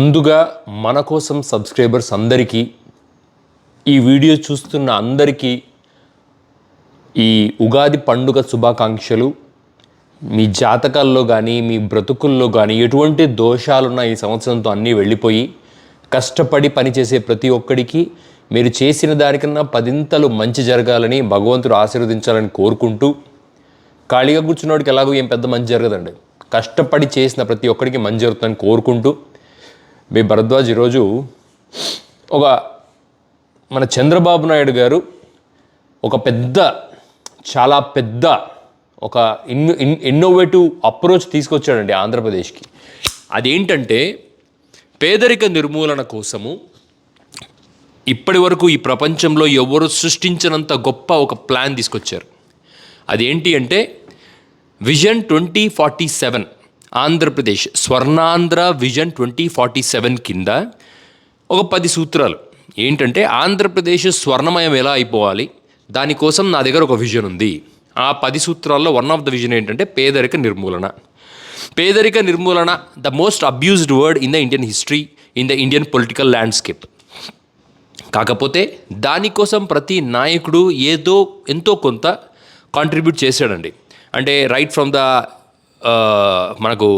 ముందుగా మన కోసం సబ్స్క్రైబర్స్ అందరికీ ఈ వీడియో చూస్తున్న అందరికీ ఈ ఉగాది పండుగ శుభాకాంక్షలు. మీ జాతకాల్లో కానీ మీ బ్రతుకుల్లో కానీ ఎటువంటి దోషాలున్న ఈ సంవత్సరంతో అన్నీ వెళ్ళిపోయి కష్టపడి పనిచేసే ప్రతి ఒక్కడికి మీరు చేసిన దానికన్నా పదింతలు మంచి జరగాలని భగవంతుడు ఆశీర్వదించాలని కోరుకుంటూ ఖాళీగా కూర్చున్నవాడికి ఎలాగో ఏం పెద్ద మంచి జరగదండి. కష్టపడి చేసిన ప్రతి ఒక్కడికి మంచి జరుగుతుందని కోరుకుంటూ మీ భరద్వాజ్ ఈరోజు ఒక మన చంద్రబాబు నాయుడు గారు ఒక పెద్ద చాలా పెద్ద ఒక ఇన్ ఇన్ ఇన్నోవేటివ్ అప్రోచ్ తీసుకొచ్చాడండి ఆంధ్రప్రదేశ్కి. అదేంటంటే పేదరిక నిర్మూలన కోసము ఇప్పటి వరకు ఈ ప్రపంచంలో ఎవరు సృష్టించినంత గొప్ప ఒక ప్లాన్ తీసుకొచ్చారు. అదేంటి అంటే vision twenty forty seven. Andhra Pradesh Swarnandhra vision twenty forty seven కింద ఒక పది సూత్రాలు. ఏంటంటే ఆంధ్రప్రదేశ్ స్వర్ణమయం ఎలా అయిపోవాలి? దానికోసం నా దగ్గర ఒక విజన్ ఉంది. ఆ పది సూత్రాల్లో వన్ ఆఫ్ ద విజన్ ఏంటంటే పేదరిక నిర్మూలన. పేదరిక నిర్మూలన the most abused word in the Indian history in the Indian political landscape. కాకపోతే దానికోసం ప్రతి నాయకుడు ఏదో ఎంతో కొంత కాంట్రిబ్యూట్ చేశాడండి. అంటే రైట్ ఫ్రమ్ ద మనకు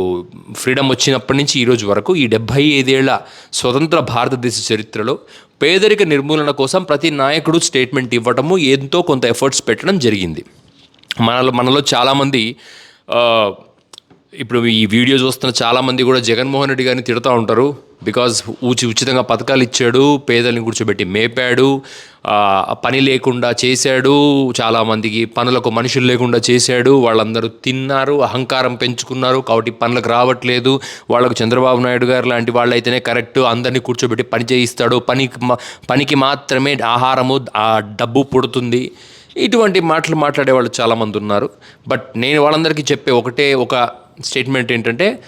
ఫ్రీడమ్ వచ్చినప్పటి నుంచి ఈరోజు వరకు ఈ డెబ్భై ఐదేళ్ళ స్వతంత్ర భారతదేశ చరిత్రలో పేదరిక నిర్మూలన కోసం ప్రతి నాయకుడు స్టేట్మెంట్ ఇవ్వటము ఎంతో కొంత ఎఫర్ట్స్ పెట్టడం జరిగింది. మనలో మనలో చాలామంది ఇప్పుడు ఈ వీడియో చూస్తున్న చాలామంది కూడా జగన్మోహన్ రెడ్డి గారిని తిడుతూ ఉంటారు. బికాజ్ ఉచి ఉచితంగా పథకాలు ఇచ్చాడు పేదల్ని కూర్చోబెట్టి మేపాడు పని లేకుండా చేశాడు చాలామందికి పనులకు మనుషులు లేకుండా చేశాడు వాళ్ళందరూ తిన్నారు అహంకారం పెంచుకున్నారు కాబట్టి పనులకు రావట్లేదు. వాళ్ళకు చంద్రబాబు నాయుడు గారు లాంటి వాళ్ళు అయితేనే కరెక్ట్ అందరినీ కూర్చోబెట్టి పని చేయిస్తాడు. పనికి పనికి మాత్రమే ఆహారము ఆ డబ్బు పుడుతుంది. ఇటువంటి మాటలు మాట్లాడే వాళ్ళు చాలామంది ఉన్నారు. బట్ నేను వాళ్ళందరికీ చెప్పే ఒకటే ఒక స్టేట్మెంట్ ఏంటంటే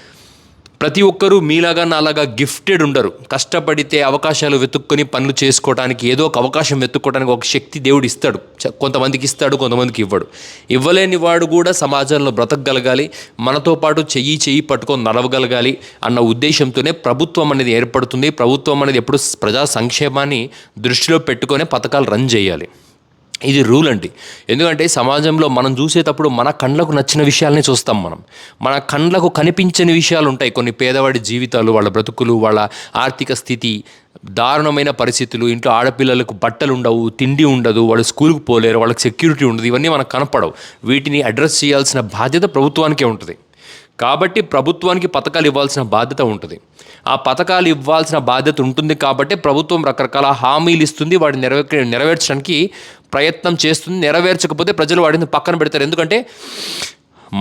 ప్రతి ఒక్కరూ మీలాగా నాలాగా గిఫ్టెడ్ ఉండరు. కష్టపడితే అవకాశాలు వెతుక్కొని పనులు చేసుకోవడానికి ఏదో ఒక అవకాశం వెతుక్కోవడానికి ఒక శక్తి దేవుడు ఇస్తాడు. చ- కొంతమందికి ఇస్తాడు కొంతమందికి ఇవ్వడు. ఇవ్వలేని వాడు కూడా సమాజంలో బ్రతకగలగాలి మనతో పాటు చెయ్యి చెయ్యి పట్టుకొని నడవగలగాలి అన్న ఉద్దేశంతోనే ప్రభుత్వం అనేది ఏర్పడుతుంది. ప్రభుత్వం అనేది ఎప్పుడు ప్రజా సంక్షేమాన్ని దృష్టిలో పెట్టుకొని పథకాలు రన్ చేయాలి. ఇది రూల్ అండి. ఎందుకంటే సమాజంలో మనం చూసేటప్పుడు మన కండ్లకు నచ్చిన విషయాలనే చూస్తాం మనం. మన కండ్లకు కనిపించని విషయాలు ఉంటాయి. కొన్ని పేదవాడి జీవితాలు వాళ్ళ బ్రతుకులు వాళ్ళ ఆర్థిక స్థితి దారుణమైన పరిస్థితులు ఇంట్లో ఆడపిల్లలకు బట్టలు ఉండవు తిండి ఉండదు వాళ్ళు స్కూల్కి పోలేరు వాళ్ళకి సెక్యూరిటీ ఉండదు. ఇవన్నీ మనకు కనపడవు. వీటిని అడ్రస్ చేయాల్సిన బాధ్యత ప్రభుత్వానికే ఉంటుంది. కాబట్టి ప్రభుత్వానికి పథకాలు ఇవ్వాల్సిన బాధ్యత ఉంటుంది. ఆ పథకాలు ఇవ్వాల్సిన బాధ్యత ఉంటుంది కాబట్టి ప్రభుత్వం రకరకాల హామీలు ఇస్తుంది. వాటిని నెరవే నెరవేర్చడానికి ప్రయత్నం చేస్తుంది నెరవేర్చకపోతే ప్రజలు వాటిని పక్కన పెడతారు. ఎందుకంటే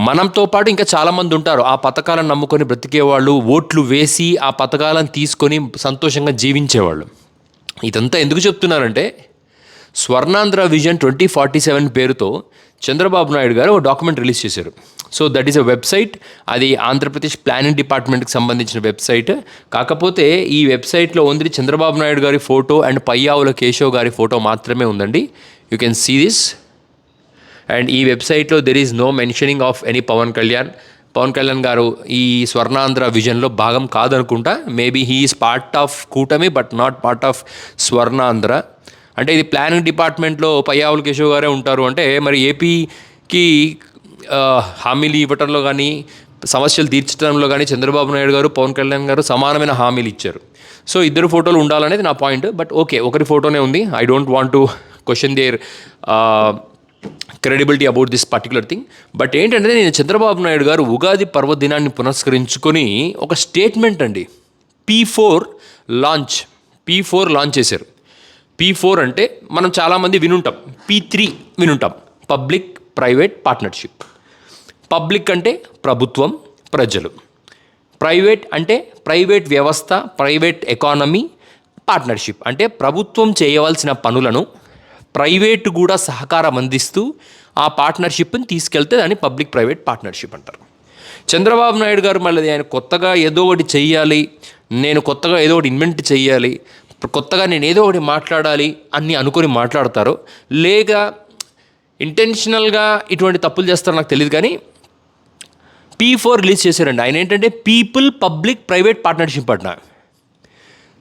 మనంతో పాటు ఇంకా చాలామంది ఉంటారు. ఆ పథకాలను నమ్ముకొని బ్రతికేవాళ్ళు ఓట్లు వేసి ఆ పథకాలను తీసుకొని సంతోషంగా జీవించేవాళ్ళు. ఇదంతా ఎందుకు చెప్తున్నారంటే Swarnandhra vision twenty forty seven పేరుతో చంద్రబాబు నాయుడు గారు ఒక డాక్యుమెంట్ రిలీజ్ చేశారు. So that is a website. అది ఆంధ్రప్రదేశ్ ప్లానింగ్ డిపార్ట్మెంట్కి సంబంధించిన వెబ్సైట్. కాకపోతే ఈ వెబ్సైట్లో ఉంది చంద్రబాబు నాయుడు గారి ఫోటో అండ్ పయ్యావుల కేశవ్ గారి ఫోటో మాత్రమే ఉందండి. You can see this and ఈ వెబ్సైట్లో there is no mentioning of any Pavan Kalyan Pavan Kalyan గారు ఈ స్వర్ణాంధ్ర విజన్లో భాగం కాదనుకుంటా. Maybe he is part of కూటమి but not part of Swarnandhra. అంటే ఇది ప్లానింగ్ డిపార్ట్మెంట్లో పయ్యావుల కేశవ్ గారే ఉంటారు అంటే మరి ఏపీకి హామీలు ఇవ్వటంలో కానీ సమస్యలు తీర్చడంలో కానీ చంద్రబాబు నాయుడు గారు పవన్ కళ్యాణ్ గారు సమానమైన హామీలు ఇచ్చారు. సో ఇద్దరు ఫోటోలు ఉండాలనేది నా పాయింట్. బట్ ఓకే ఒకరి ఫోటోనే ఉంది. I don't want to question their credibility about this particular thing but ఏంటంటే నేను చంద్రబాబు నాయుడు గారు ఉగాది పర్వదినాన్ని పునస్కరించుకొని ఒక స్టేట్మెంట్ అండి. P four launch P four launch చేశారు. పీ ఫోర్ అంటే మనం చాలామంది వినుంటాం. పీ త్రీ వినుంటాం. పబ్లిక్ ప్రైవేట్ పార్ట్నర్షిప్ పబ్లిక్ అంటే ప్రభుత్వం ప్రజలు. ప్రైవేట్ అంటే ప్రైవేట్ వ్యవస్థ ప్రైవేట్ ఎకానమీ పార్ట్నర్షిప్ అంటే ప్రభుత్వం చేయవలసిన పనులను ప్రైవేట్ కూడా సహకారం అందిస్తూ ఆ పార్ట్నర్షిప్ని తీసుకెళ్తే దాన్ని పబ్లిక్ ప్రైవేట్ పార్ట్నర్షిప్ అంటారు. చంద్రబాబు నాయుడు గారు మళ్ళీ ఆయన కొత్తగా ఏదో ఒకటి చెయ్యాలి నేను కొత్తగా ఏదో ఒకటి ఇన్వెంట్ చెయ్యాలి కొత్తగా నేను ఏదో ఒకటి మాట్లాడాలి అని అనుకొని మాట్లాడతారు లేక ఇంటెన్షనల్గా ఇటువంటి తప్పులు చేస్తారో నాకు తెలియదు కానీ పీ ఫోర్ రిలీజ్ చేశారండి. ఆయన ఏంటంటే పీపుల్ పబ్లిక్ ప్రైవేట్ పార్ట్నర్షిప్ అంట.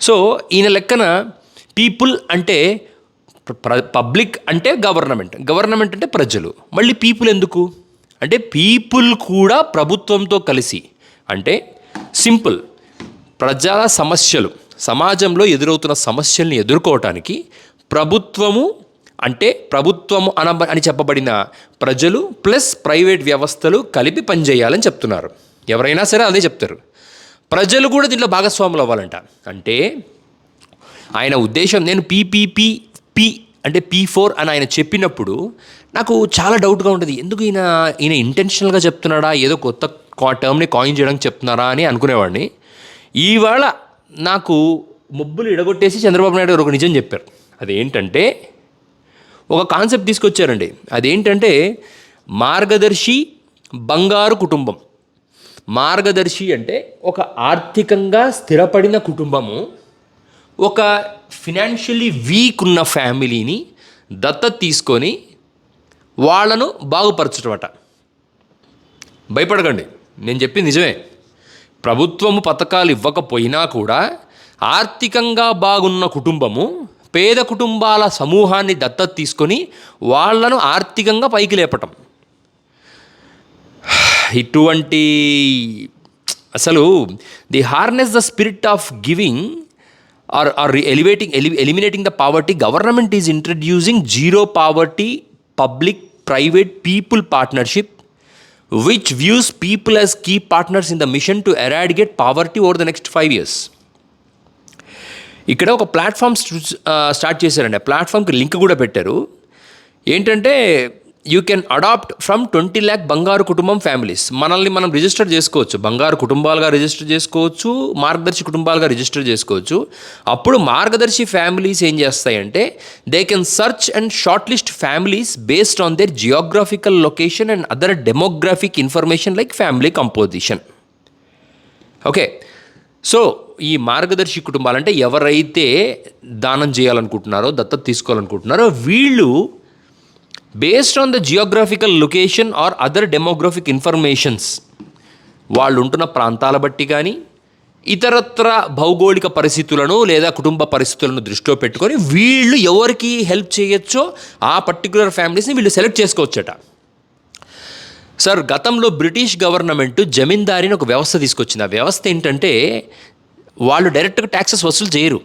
సో ఈయన లెక్కన పీపుల్ అంటే పబ్లిక్ అంటే గవర్నమెంట్. గవర్నమెంట్ అంటే ప్రజలు. మళ్ళీ పీపుల్ ఎందుకు? అంటే పీపుల్ కూడా ప్రభుత్వంతో కలిసి. అంటే సింపుల్. ప్రజల సమస్యలు. సమాజంలో ఎదురవుతున్న సమస్యల్ని ఎదుర్కోవటానికి ప్రభుత్వము అంటే ప్రభుత్వము అన అని చెప్పబడిన ప్రజలు ప్లస్ ప్రైవేట్ వ్యవస్థలు కలిపి పనిచేయాలని చెప్తున్నారు. ఎవరైనా సరే అదే చెప్తారు. ప్రజలు కూడా దీంట్లో భాగస్వాములు అవ్వాలంట. అంటే ఆయన ఉద్దేశం నేను పీపీపీ పి అంటే పీ ఫోర్ అని ఆయన చెప్పినప్పుడు నాకు చాలా డౌట్గా ఉంటుంది. ఎందుకు ఈయన ఈయన ఇంటెన్షనల్గా చెప్తున్నాడా? ఏదో కొత్త టర్మ్ని కాయిన్ చేయడానికి చెప్తున్నారా అని అనుకునేవాడిని. ఇవాళ నాకు మొబ్బులు ఇడగొట్టేసి చంద్రబాబు నాయుడు గారు ఒక నిజం చెప్పారు. అదేంటంటే ఒక కాన్సెప్ట్ తీసుకొచ్చారండి. అదేంటంటే మార్గదర్శి బంగారు కుటుంబం. మార్గదర్శి అంటే ఒక ఆర్థికంగా స్థిరపడిన కుటుంబము. ఒక ఫినాన్షియలీ వీక్ ఉన్న ఫ్యామిలీని దత్తత తీసుకొని వాళ్ళను బాగుపరచటమట భయపడకండి. నేను చెప్పింది నిజమే. ప్రభుత్వము పథకాలు ఇవ్వకపోయినా కూడా ఆర్థికంగా బాగున్న కుటుంబము పేద కుటుంబాల సమూహాన్ని దత్తత తీసుకొని వాళ్ళను ఆర్థికంగా పైకి లేపటం. ఇటువంటి అసలు the harness the spirit of giving or or elevating eli eliminating the poverty government is introducing zero poverty public private people partnership which views people as key partners in the mission to eradicate poverty over the next five years ఇక్కడ ఒక platform start చేశారండి. ఆ ప్లాట్ఫామ్కి link కూడా పెట్టారు. ఏంటంటే you can adopt from twenty lakh Bangaru Kutumbam families మనల్ని మనం register చేసుకోవచ్చు. బంగారు కుటుంబాలుగా రిజిస్టర్ చేసుకోవచ్చు. మార్గదర్శి కుటుంబాలుగా రిజిస్టర్ చేసుకోవచ్చు. అప్పుడు మార్గదర్శి ఫ్యామిలీస్ ఏం చేస్తాయంటే they can search and short list families based on their geographical location and other demographic information like family composition okay so ఈ మార్గదర్శి కుటుంబాలంటే ఎవరైతే దానం చేయాలనుకుంటున్నారో దత్తత తీసుకోవాలనుకుంటున్నారో వీళ్ళు based on the geographical location or other demographic informations వాళ్ళు ఉంటున్న ప్రాంతాల బట్టి కానీ ఇతరత్ర భౌగోళిక పరిస్థితులను లేదా కుటుంబ పరిస్థితులను దృష్టిలో పెట్టుకొని వీళ్ళు ఎవరికి హెల్ప్ చేయొచ్చో ఆ పర్టికులర్ ఫ్యామిలీస్ని వీళ్ళు సెలెక్ట్ చేసుకోవచ్చట. సార్ గతంలో బ్రిటిష్ గవర్నమెంట్ జమీందారీని ఒక వ్యవస్థ తీసుకొచ్చింది. ఆ వ్యవస్థ ఏంటంటే వాళ్ళు డైరెక్ట్గా ట్యాక్సెస్ వసూలు చేయరు.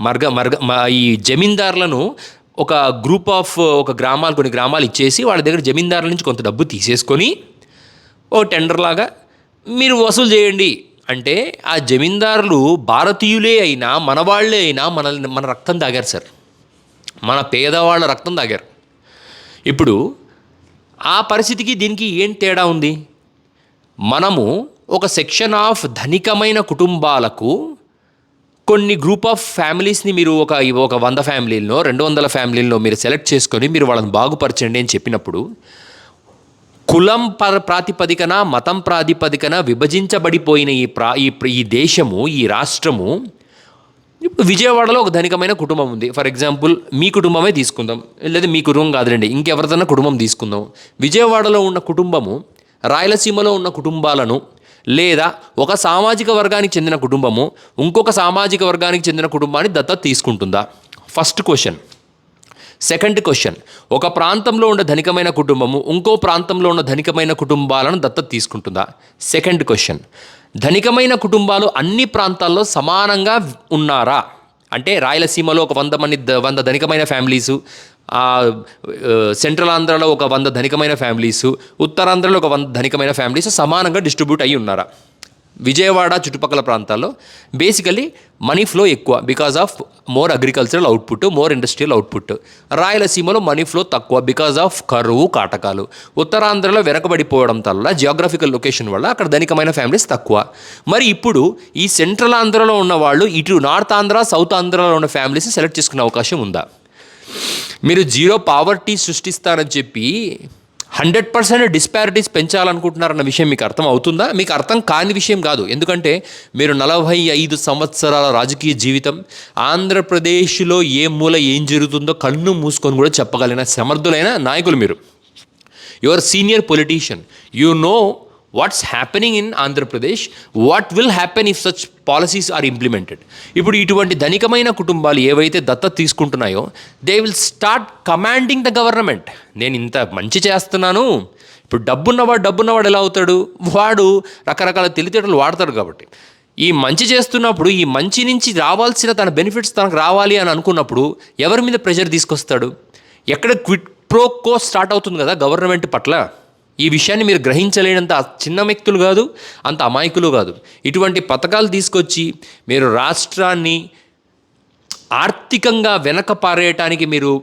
మర్గ మర్గ ఈ జమీందారులను ఒక గ్రూప్ ఆఫ్ uh, ఒక గ్రామాలు కొన్ని గ్రామాలు ఇచ్చేసి వాళ్ళ దగ్గర జమీందారుల నుంచి కొంత డబ్బు తీసేసుకొని ఓ టెండర్ లాగా మీరు వసూలు చేయండి. అంటే ఆ జమీందారులు భారతీయులే అయినా మనవాళ్ళే అయినా మనల్ని మన రక్తం తాగారు సార్. మన పేదవాళ్ళ రక్తం తాగారు. ఇప్పుడు ఆ పరిస్థితికి దీనికి ఏం తేడా ఉంది? మనము ఒక సెక్షన్ ఆఫ్ ధనికమైన కుటుంబాలకు కొన్ని గ్రూప్ ఆఫ్ ఫ్యామిలీస్ని మీరు ఒక ఒక వంద ఫ్యామిలీల్లో రెండు వందల ఫ్యామిలీల్లో మీరు సెలెక్ట్ చేసుకొని మీరు వాళ్ళని బాగుపరచండి అని చెప్పినప్పుడు కులం పర ప్రాతిపదికన మతం ప్రాతిపదికన విభజించబడిపోయిన ఈ ప్రా ఈ ఈ దేశము ఈ రాష్ట్రము ఇప్పుడు విజయవాడలో ఒక ధనికమైన కుటుంబం ఉంది. ఫర్ ఎగ్జాంపుల్ మీ కుటుంబమే తీసుకుందాం. లేదా మీ కుటుంబం కాదులేండి ఇంకెవరిదన్నా కుటుంబం తీసుకుందాం. విజయవాడలో ఉన్న కుటుంబము రాయలసీమలో ఉన్న కుటుంబాలను లేదా ఒక సామాజిక వర్గానికి చెందిన కుటుంబము ఇంకొక సామాజిక వర్గానికి చెందిన కుటుంబాన్ని దత్తత తీసుకుంటుందా? ఫస్ట్ క్వశ్చన్ సెకండ్ క్వశ్చన్ ఒక ప్రాంతంలో ఉన్న ధనికమైన కుటుంబము ఇంకో ప్రాంతంలో ఉన్న ధనికమైన కుటుంబాలను దత్తత తీసుకుంటుందా? సెకండ్ క్వశ్చన్ ధనికమైన కుటుంబాలు అన్ని ప్రాంతాల్లో సమానంగా ఉన్నారా? అంటే రాయలసీమలో ఒక వంద మంది వంద ధనికమైన ఫ్యామిలీసు సెంట్రల్ ఆంధ్రాలో ఒక వంద ధనికమైన ఫ్యామిలీస్ ఉత్తరాంధ్రలో ఒక వంద ధనికమైన ఫ్యామిలీస్ సమానంగా డిస్ట్రిబ్యూట్ అయ్యి ఉన్నారా? విజయవాడ చుట్టుపక్కల ప్రాంతాల్లో బేసికలీ మనీ ఫ్లో ఎక్కువ because of more agricultural output more industrial output రాయలసీమలో మనీ ఫ్లో తక్కువ బికాస్ ఆఫ్ కరువు కాటకాలు. ఉత్తరాంధ్రలో వెనకబడిపోవడం వల్ల జియోగ్రఫికల్ లొకేషన్ వల్ల అక్కడ ధనికమైన ఫ్యామిలీస్ తక్కువ. మరి ఇప్పుడు ఈ సెంట్రల్ ఆంధ్రలో ఉన్న వాళ్ళు ఇటు నార్త్ ఆంధ్ర సౌత్ ఆంధ్రలో ఉన్న ఫ్యామిలీస్ సెలెక్ట్ చేసుకునే అవకాశం ఉందా? మీరు జీరో పావర్టీ సృష్టిస్తారని చెప్పి హండ్రెడ్ పర్సెంట్ డిస్పారిటీస్ పెంచాలనుకుంటున్నారన్న విషయం మీకు అర్థం అవుతుందా? మీకు అర్థం కాని విషయం కాదు. ఎందుకంటే మీరు నలభై ఐదు సంవత్సరాల రాజకీయ జీవితం ఆంధ్రప్రదేశ్లో ఏ మూల ఏం జరుగుతుందో కన్ను మూసుకొని కూడా చెప్పగలిగిన సమర్థులైన నాయకులు మీరు. Your senior politician you know what's happening in Andhra Pradesh what will happen if such policies are implemented ఇప్పుడు ఇటువంటి ధనికమైన కుటుంబాలు ఏవైతే దత్త తీసుకుంటున్నాయో they will start commanding the government నేను ఇంత మంచి చేస్తున్నాను. ఇప్పుడు డబ్బున్నవాడు డబ్బున్నవాడు ఎలా అవుతాడు? వాడు రకరకాల తెలితేటలు వాడతాడు కాబట్టి. ఈ మంచి చేస్తున్నప్పుడు ఈ మంచి నుంచి రావాల్సిన తన బెనిఫిట్స్ తనకు రావాలి అని అనుకున్నప్పుడు ఎవరి మీద ప్రెషర్ తీసుకొస్తాడు? ఎక్కడ క్విట్ ప్రో కో స్టార్ట్ అవుతుంది కదా గవర్నమెంట్ పట్ల? ఈ విషయాన్ని మీరు గ్రహించలేనంత చిన్న వ్యక్తులు కాదు అంత అమాయకులు కాదు. ఇటువంటి పథకాలు తీసుకొచ్చి మీరు రాష్ట్రాన్ని ఆర్థికంగా వెనక పారేయటానికి మీరు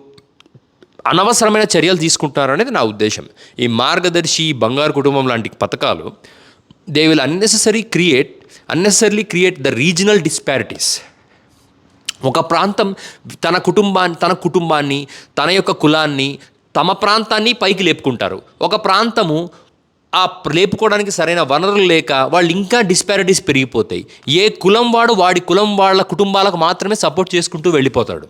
అనవసరమైన చర్యలు తీసుకుంటున్నారు అనేది నా ఉద్దేశం. ఈ మార్గదర్శి బంగారు కుటుంబం లాంటి పథకాలు they will unnecessary create unnecessary create the regional disparities ఒక ప్రాంతం తన కుటుంబాన్ని తన కుటుంబాన్ని తన యొక్క కులాన్ని తమ ప్రాంతాన్ని పైకి లేపుకుంటారు. ఒక ప్రాంతము ఆ లేపుకోవడానికి సరైన వనరులు లేక వాళ్ళు ఇంకా డిస్పారిటీస్ పెరిగిపోతాయి. ఏ కులం వాడు వాడి కులం వాళ్ళ కుటుంబాలకు మాత్రమే సపోర్ట్ చేసుకుంటూ వెళ్ళిపోతాడు.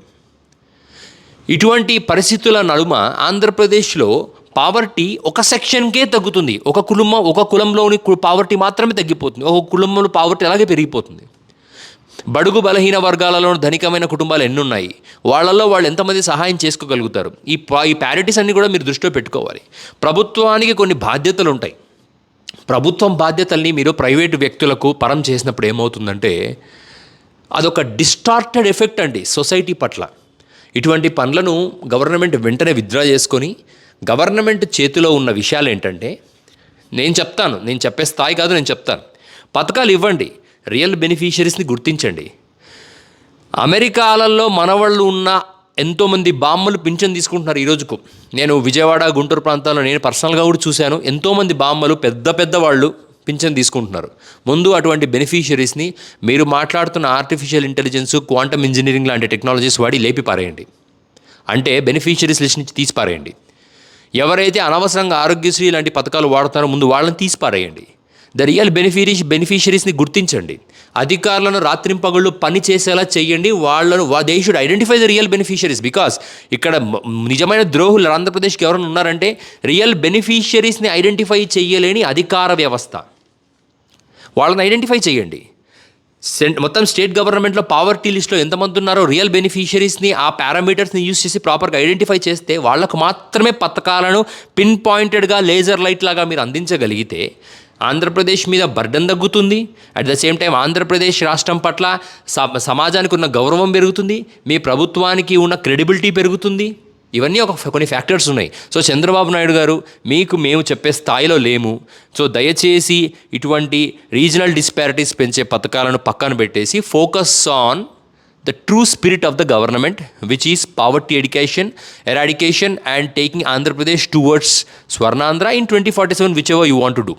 ఇటువంటి పరిస్థితుల నడుమ ఆంధ్రప్రదేశ్లో పావర్టీ ఒక సెక్షన్కే తగ్గుతుంది. ఒక కుటుంబం ఒక కులంలోని పావర్టీ మాత్రమే తగ్గిపోతుంది. ఒక కులంలో పావర్టీ అలాగే పెరిగిపోతుంది. బడుగు బలహీన వర్గాలలో ధనికమైన కుటుంబాలు ఎన్నున్నాయి. వాళ్ళల్లో వాళ్ళు ఎంతమంది సహాయం చేసుకోగలుగుతారు? ఈ పా- ఈ ప్యారిటీస్ అన్ని కూడా మీరు దృష్టిలో పెట్టుకోవాలి. ప్రభుత్వానికి కొన్ని బాధ్యతలు ఉంటాయి ప్రభుత్వం బాధ్యతల్ని మీరు ప్రైవేటు వ్యక్తులకు పరం చేసినప్పుడు ఏమవుతుందంటే అదొక డిస్టార్టెడ్ ఎఫెక్ట్ అండి సొసైటీ పట్ల. ఇటువంటి పనులను గవర్నమెంట్ వెంటనే విత్డ్రా చేసుకొని గవర్నమెంట్ చేతిలో ఉన్న విషయాలు ఏంటంటే నేను చెప్తాను నేను చెప్పే స్థాయి కాదు నేను చెప్తాను. పథకాలు ఇవ్వండి. రియల్ బెనిఫిషరీస్ని గుర్తించండి. అమెరికాలలో మనవాళ్ళు ఉన్న ఎంతోమంది బామ్మలు పింఛన్ తీసుకుంటున్నారు ఈ రోజుకు. నేను విజయవాడ గుంటూరు ప్రాంతాల్లో నేను పర్సనల్గా కూడా చూశాను. ఎంతోమంది బామ్మలు పెద్ద పెద్ద వాళ్ళు పింఛన్ తీసుకుంటున్నారు. ముందు అటువంటి బెనిఫిషరీస్ని మీరు మాట్లాడుతున్న ఆర్టిఫిషియల్ ఇంటెలిజెన్స్ క్వాంటమ్ ఇంజనీరింగ్ లాంటి టెక్నాలజీస్ వాడి లేపి పారేయండి. అంటే బెనిఫిషరీస్ లిస్ట్ నుంచి తీసిపారేయండి. ఎవరైతే అనవసరంగా ఆరోగ్యశ్రీ లాంటి పథకాలు వాడుతారో ముందు వాళ్ళని తీసిపారేయండి. ద రియల్ బెనిఫిష బెనిఫిషరీస్ని గుర్తించండి. అధికారులను రాత్రింపగళ్ళు పని చేసేలా చేయండి. వాళ్ళను they should identify the real beneficiaries because ఇక్కడ నిజమైన ద్రోహులు ఆంధ్రప్రదేశ్కి ఎవరైనా ఉన్నారంటే రియల్ బెనిఫిషరీస్ని ఐడెంటిఫై చేయలేని అధికార వ్యవస్థ. వాళ్ళని ఐడెంటిఫై చేయండి. మొత్తం స్టేట్ గవర్నమెంట్లో పావర్టీ లిస్ట్లో ఎంతమంది ఉన్నారో రియల్ బెనిఫిషరీస్ని ఆ పారామీటర్స్ని యూస్ చేసి ప్రాపర్గా ఐడెంటిఫై చేస్తే వాళ్ళకు మాత్రమే పథకాలను పిన్ పాయింటెడ్గా లేజర్ లైట్ లాగా మీరు అందించగలిగితే ఆంధ్రప్రదేశ్ మీద బర్డన్ తగ్గుతుంది. At the same time Andhra Pradesh రాష్ట్రం పట్ల స- సమాజానికి ఉన్న గౌరవం పెరుగుతుంది. మీ ప్రభుత్వానికి ఉన్న క్రెడిబిలిటీ పెరుగుతుంది. ఇవన్నీ ఒక కొన్ని ఫ్యాక్టర్స్ ఉన్నాయి. సో చంద్రబాబు నాయుడు గారు మీకు మేము చెప్పే స్థాయిలో లేము. సో దయచేసి ఇటువంటి రీజనల్ డిస్పారిటీస్ పెంచే పథకాలను పక్కన పెట్టేసి focus on the true spirit of the government which is poverty education eradication and taking Andhra Pradesh towards Swarnandhra in twenty forty seven which ever you want to do